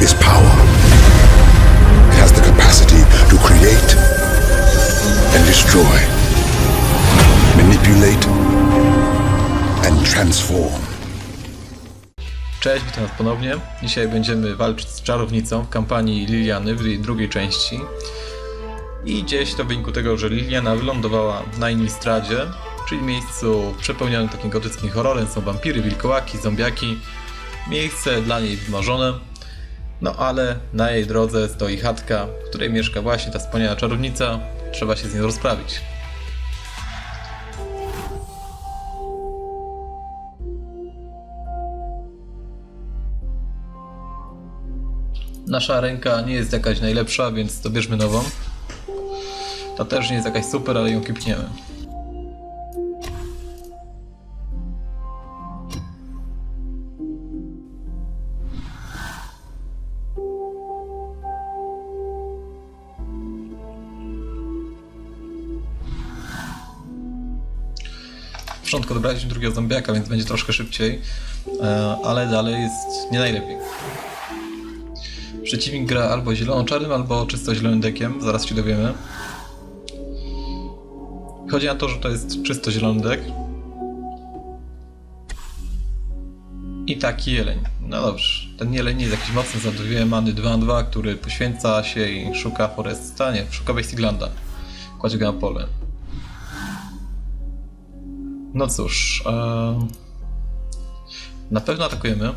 is power. It has the capacity to create and destroy, manipulate and transform. Cześć, witam was ponownie. Dzisiaj będziemy walczyć z czarownicą w kampanii Liliany w drugiej części. I dzieje się to w wyniku tego, że Liliana wylądowała na Innistradzie, czyli miejscu przepełnionym takim gotyckim horrorem. Są wampiry, wilkołaki, zombiaki. Miejsce dla niej wymarzone. No ale na jej drodze stoi chatka, w której mieszka właśnie ta wspaniała czarownica. Trzeba się z nią rozprawić. Nasza ręka nie jest jakaś najlepsza, więc dobierzmy nową. Ta też nie jest jakaś super, ale ją kipniemy. Początku dobraliśmy drugiego zombiaka, więc będzie troszkę szybciej, e, ale dalej jest nie najlepiej. Przeciwnik gra albo zielono-czarnym, albo czysto zielonym dekiem, zaraz się dowiemy. Chodzi na to, że to jest czysto zielony dek. I taki jeleń. No dobrze, ten jeleń jest jakiś mocny, za dwie many 2 na 2, który poświęca się i szuka Foresta, nie, szuka Westiglanda. Kładzie go na pole. No cóż, em, na pewno atakujemy.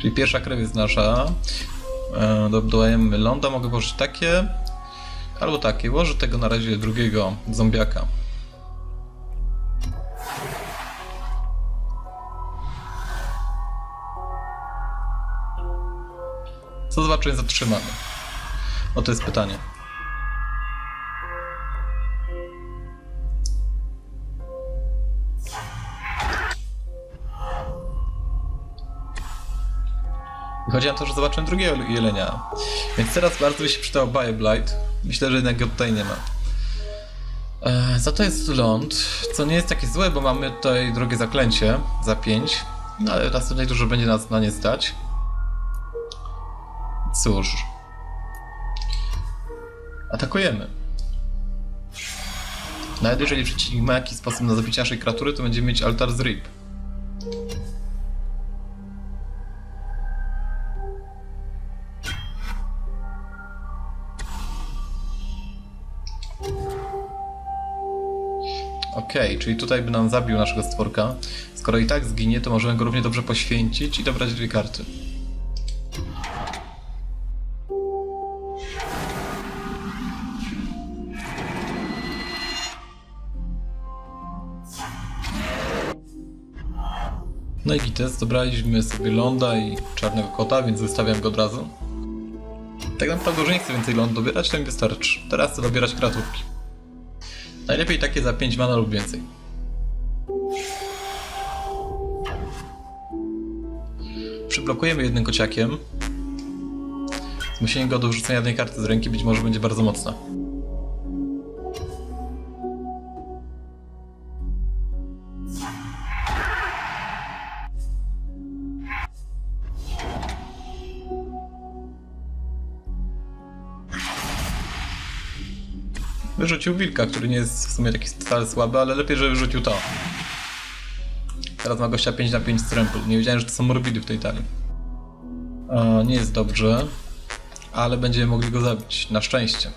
Czyli pierwsza krew jest nasza. E, do- Dodajemy ląda, mogę włożyć takie. Albo takie. Włożę tego na razie drugiego zombiaka. Co zobaczymy zatrzymamy? O to jest pytanie. Chodzi na to, że zobaczymy drugiego jelenia. Więc teraz bardzo by się przydał Bio Blight. Myślę, że jednak go tutaj nie ma. E, za to jest ląd, co nie jest takie złe, bo mamy tutaj drogie zaklęcie za 5. No ale następnej dużo będzie nas na nie stać. Cóż. Atakujemy. Nawet jeżeli przeciwnik ma jakiś sposób na zabicie naszej kreatury, to będziemy mieć altar z Rip. Okej, czyli tutaj by nam zabił naszego stworka. Skoro i tak zginie, to możemy go równie dobrze poświęcić i dobrać dwie karty. No i gites, dobraliśmy sobie ląda i czarnego kota, więc wystawiam go od razu. Tak naprawdę, że nie chcę więcej ląd dobierać, to mi wystarczy. Teraz chcę dobierać kreatówki. Najlepiej takie za 5 mana lub więcej. Przyblokujemy jednym kociakiem. Zmusienie go do wrzucenia jednej karty z ręki być może będzie bardzo mocne. Wyrzucił wilka, który nie jest w sumie taki wcale słaby, ale lepiej, żeby wyrzucił to. Teraz ma gościa 5 na 5 trample. Nie wiedziałem, że to są morbidy w tej talii. E, nie jest dobrze, ale będziemy mogli go zabić. Na szczęście.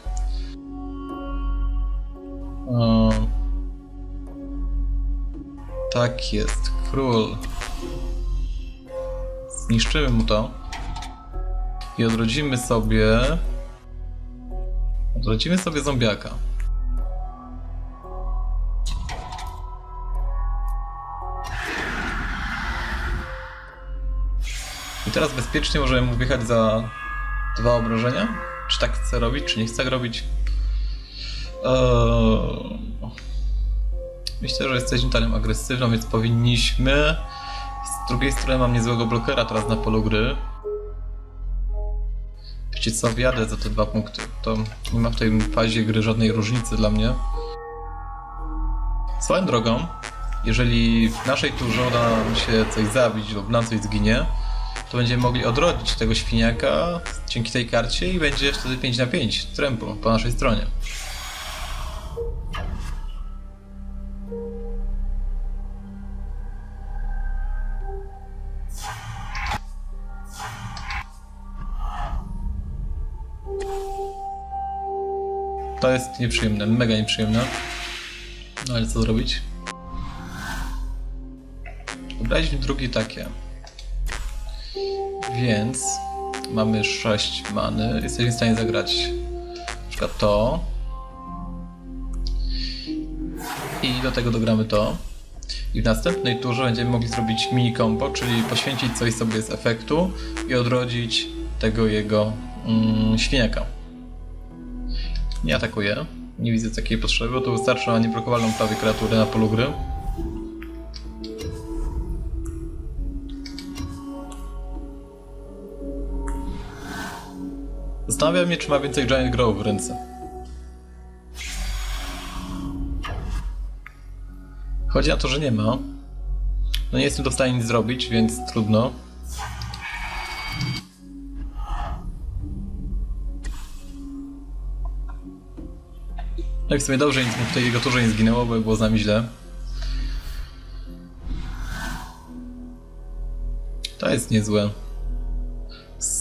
E, tak jest. Król. Zniszczymy mu to. I odrodzimy sobie... Odrodzimy sobie zombiaka. Teraz bezpiecznie możemy mu wjechać za dwa obrażenia? Czy tak chcę robić, czy nie chcę robić? Eee... Myślę, że jesteśmy talem agresywną, więc powinniśmy. Z drugiej strony mam niezłego blokera teraz na polu gry. Wiecie co, wjadę za te dwa punkty. To nie ma w tej fazie gry żadnej różnicy dla mnie. Swoją drogą, jeżeli w naszej turze uda nam się coś zabić lub nam coś zginie, to będziemy mogli odrodzić tego świniaka dzięki tej karcie i będzie wtedy 5 na 5 trempu po naszej stronie. To jest nieprzyjemne, mega nieprzyjemne. No ale co zrobić? Wybraliśmy drugi takie. Więc mamy 6 many. Jesteśmy w stanie zagrać na przykład to. I do tego dogramy to. I w następnej turze będziemy mogli zrobić mini combo, czyli poświęcić coś sobie z efektu i odrodzić tego jego mm, świniaka. Nie atakuję. Nie widzę takiej potrzeby, bo to wystarczy na nieblokowalną prawie kreaturę na polu gry. Zastanawiam się, czy ma więcej Giant Grow w ręce. Chodzi na to, że nie ma. No nie jestem w stanie nic zrobić, więc trudno. No i w sumie dobrze, nic mu w tej jego turze nie zginęło, bo było z nami źle. To jest niezłe.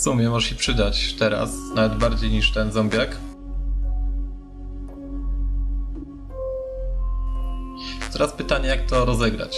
Sumie może się przydać teraz, nawet bardziej niż ten zombiak. Teraz pytanie, jak to rozegrać.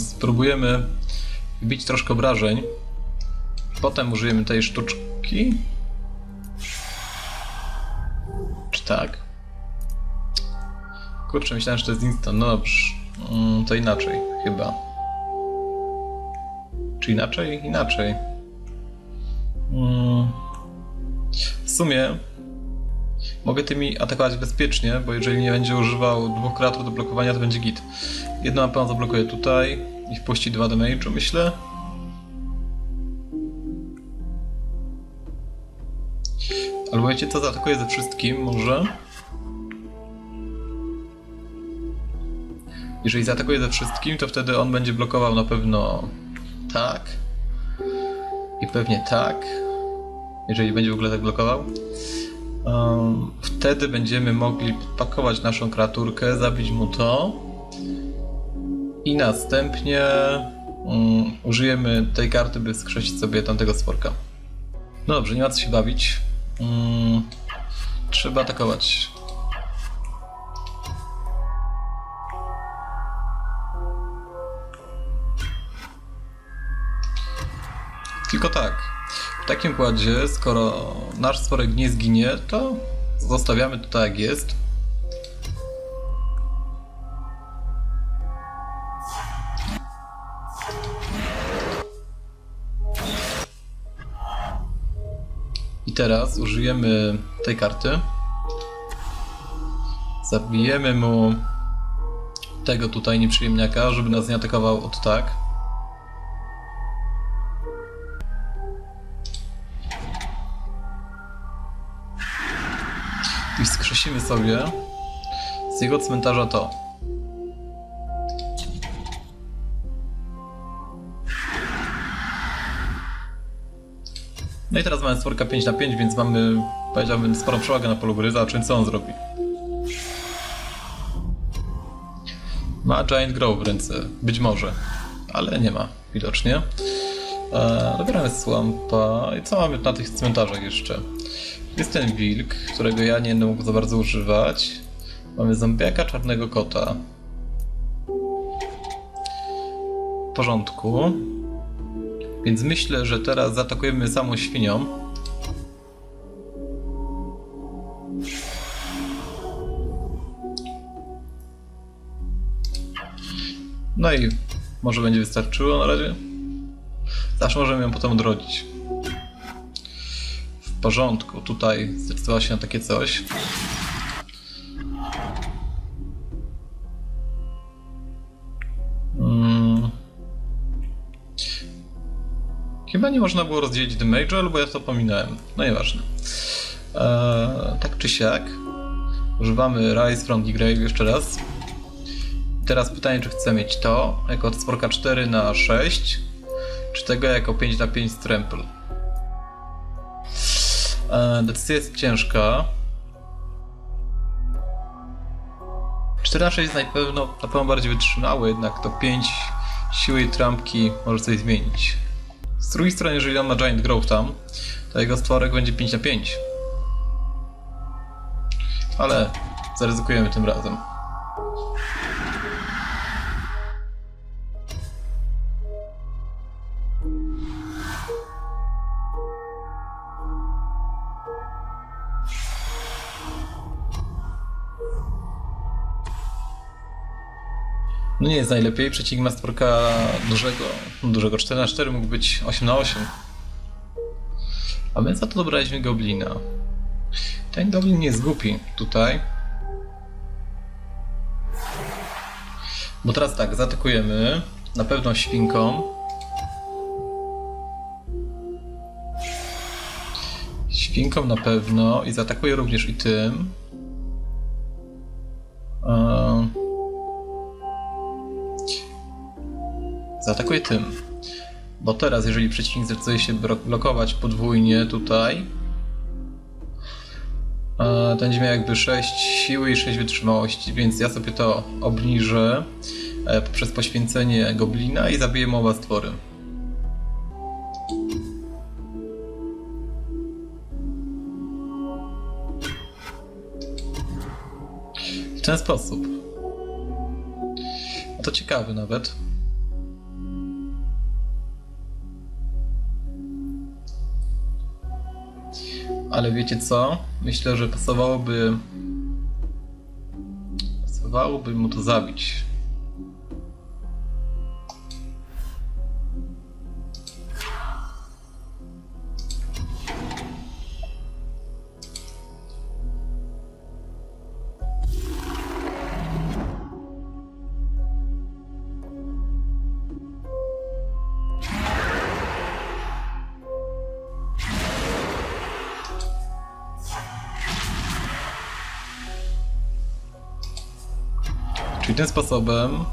Spróbujemy wbić troszkę obrażeń. Potem użyjemy tej sztuczki. Czy tak? Kurczę, myślałem, że to jest instant. No dobrze. Mm, to inaczej, chyba. Czy inaczej? Inaczej. Mm. W sumie mogę tymi atakować bezpiecznie, bo jeżeli nie będzie używał dwóch kreatur do blokowania, to będzie git. Jedno na pewno zablokuję tutaj i wpuści dwa damage'u, myślę. Albo wiecie co, zaatakuję ze wszystkim, może? Jeżeli zaatakuje ze wszystkim, to wtedy on będzie blokował na pewno tak. I pewnie tak. Jeżeli będzie w ogóle tak blokował. Wtedy będziemy mogli podpakować naszą kreaturkę, zabić mu to. I następnie um, użyjemy tej karty, by skrzesić sobie tamtego sporka. No dobrze, nie ma co się bawić. Um, trzeba atakować. Tylko tak. W takim układzie, skoro nasz stworek nie zginie, to zostawiamy to tak jak jest. I teraz użyjemy tej karty. Zabijemy mu tego tutaj nieprzyjemniaka, żeby nas nie atakował od tak. Wskrzesimy sobie z jego cmentarza to. No i teraz mamy stworka 5 na 5, więc mamy, powiedziałbym, sporą przewagę na polu gry. Zobaczymy, co on zrobi. Ma Giant Grow w ręce. Być może. Ale nie ma. widocznie. E, dobieramy słampa. I co mamy na tych cmentarzach jeszcze? Jest ten wilk, którego ja nie będę mógł za bardzo używać. Mamy zombiaka, czarnego kota. W porządku. Więc myślę, że teraz zaatakujemy samą świnią. No i może będzie wystarczyło na razie. Zawsze możemy ją potem odrodzić. Porządku, tutaj zdecydowała się na takie coś. Mm. Chyba nie można było rozdzielić damage'u, albo ja to pominąłem. No nieważne. Eee, tak czy siak. Używamy Rise from the Grave jeszcze raz. Teraz pytanie, czy chcę mieć to jako sporka 4 na 6 czy tego jako 5 na 5 z trample. E, decyzja jest ciężka. 4 na 6 jest na pewno, na pewno bardziej wytrzymały, jednak to 5 siły i trampki może coś zmienić. Z drugiej strony, jeżeli on ma Giant Growth tam, to jego stworek będzie 5 na 5. Ale zaryzykujemy tym razem. No nie jest najlepiej, przeciwnik ma stworka dużego, dużego 4 na 4 mógł być 8 na 8 A my za to dobraliśmy goblina. Ten goblin nie jest głupi tutaj. Bo teraz tak, zaatakujemy na pewno świnką. Świnką na pewno i zaatakuję również i tym. Eee... Zaatakuję tym. Bo teraz, jeżeli przeciwnik zdecyduje się blokować podwójnie tutaj, to będzie miał jakby 6 siły i 6 wytrzymałości, więc ja sobie to obniżę e, poprzez poświęcenie goblina i zabiję mu oba stwory. W ten sposób. To ciekawy nawet. Ale wiecie co? Myślę, że pasowałoby. Pasowałoby mu to zabić. Tym sposobem.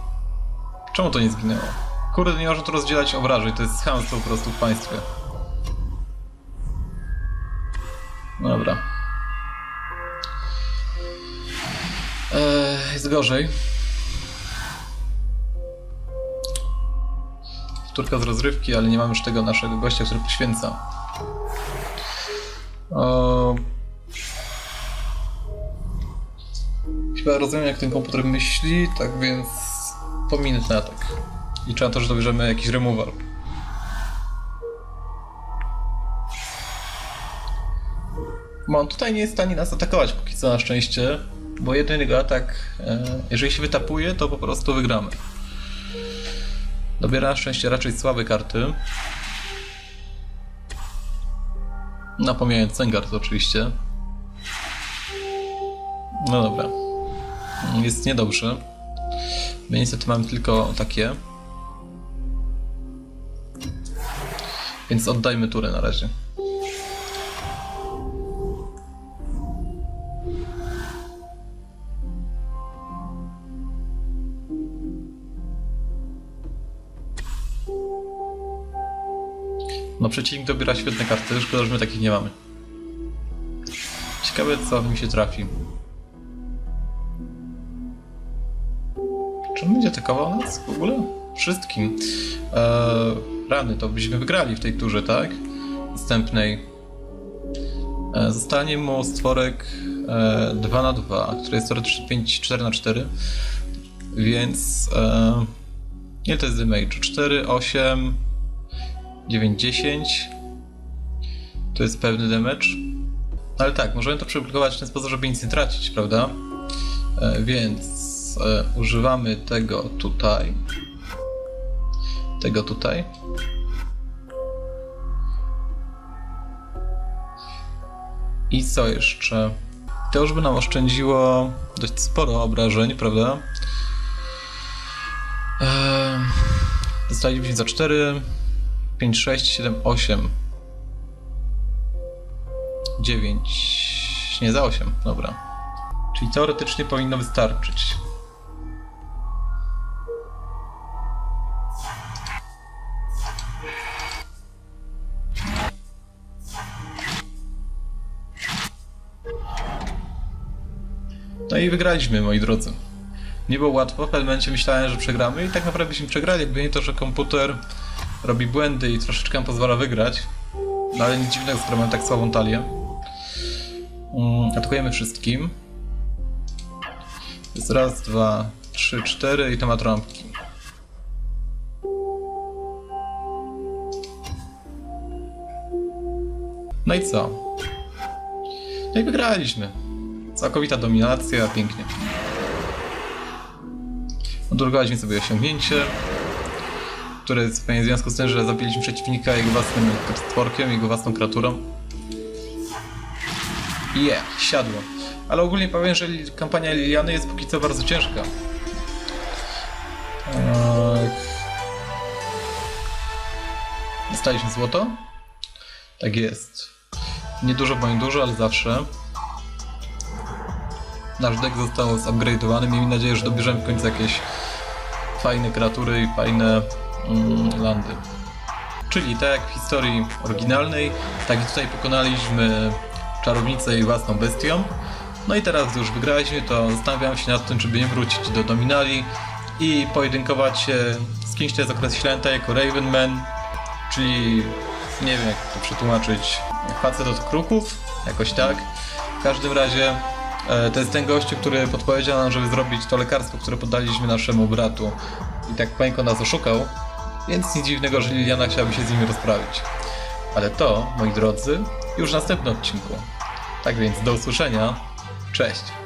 Czemu to nie zginęło? Kurde, nie można tu rozdzielać obrażeń, to jest chamstwo po prostu w państwie. Dobra. Eee, jest gorzej. Wtórka z rozrywki, ale nie mamy już tego naszego gościa, który poświęca. O... Chyba rozumiem, jak ten komputer myśli, tak więc pominę ten atak. Liczę na to, że dobierzemy jakiś removal. Bo on tutaj nie jest w stanie nas atakować póki co na szczęście, bo jeden jego atak, e, jeżeli się wytapuje, to po prostu wygramy. Dobiera na szczęście raczej słabe karty. Napomijając Sengard oczywiście. No dobra. Jest niedobrze. My niestety mamy tylko takie. Więc oddajmy turę na razie. No przeciwnik dobiera świetne karty, szkoda, że my takich nie mamy. Ciekawe co mi się trafi. Czy on będzie atakował nas w ogóle? Wszystkim. e, rany, to byśmy wygrali w tej turze, tak? Następnej. E, zostanie mu stworek e, 2 na 2 który jest teoretycznie 5, 4 na 4 Więc. E, ile to jest damage? 4, 8, 9, 10. To jest pewny damage. Ale tak, możemy to przeplikować w ten sposób, żeby nic nie tracić, prawda? E, więc e, używamy tego tutaj. Tego tutaj. I co jeszcze? To już by nam oszczędziło dość sporo obrażeń, prawda? Eee, dostaliśmy za 4, 5, 6, 7, 8, 9, nie za 8, dobra. Czyli teoretycznie powinno wystarczyć. No i wygraliśmy, moi drodzy. Nie było łatwo, w pewnym momencie myślałem, że przegramy i tak naprawdę byśmy przegrali, jakby nie to, że komputer robi błędy i troszeczkę nam pozwala wygrać. No ale nic dziwnego, skoro mamy tak słabą talię. Mm, atakujemy wszystkim. Jest raz, dwa, trzy, cztery i to ma trąbki. No i co? No i wygraliśmy. Całkowita dominacja, pięknie. Odrugaliśmy sobie osiągnięcie, które jest w związku z tym, że zabiliśmy przeciwnika jego własnym stworkiem, jego własną kreaturą. Yeah, siadło. Ale ogólnie powiem, że kampania Liliany jest póki co bardzo ciężka. Tak. Dostaliśmy złoto? Tak jest. Niedużo, bo nie dużo, ale zawsze. Nasz deck został zupgrade'owany. Miejmy nadzieję, że dobierzemy w końcu jakieś fajne kreatury i fajne mm, landy. Czyli tak jak w historii oryginalnej, tak i tutaj pokonaliśmy czarownicę i własną bestią. No i teraz, gdy już wygraliśmy, to zastanawiam się nad tym, czy by nie wrócić do Dominali i pojedynkować się z kimś, kto jest określęta jako Ravenman, czyli nie wiem jak to przetłumaczyć, facet od kruków, jakoś tak. W każdym razie to jest ten gościu, który podpowiedział nam, żeby zrobić to lekarstwo, które podaliśmy naszemu bratu. I tak pańko nas oszukał, więc nic dziwnego, że Liliana chciałaby się z nimi rozprawić. Ale to, moi drodzy, już w następnym odcinku. Tak więc do usłyszenia. Cześć.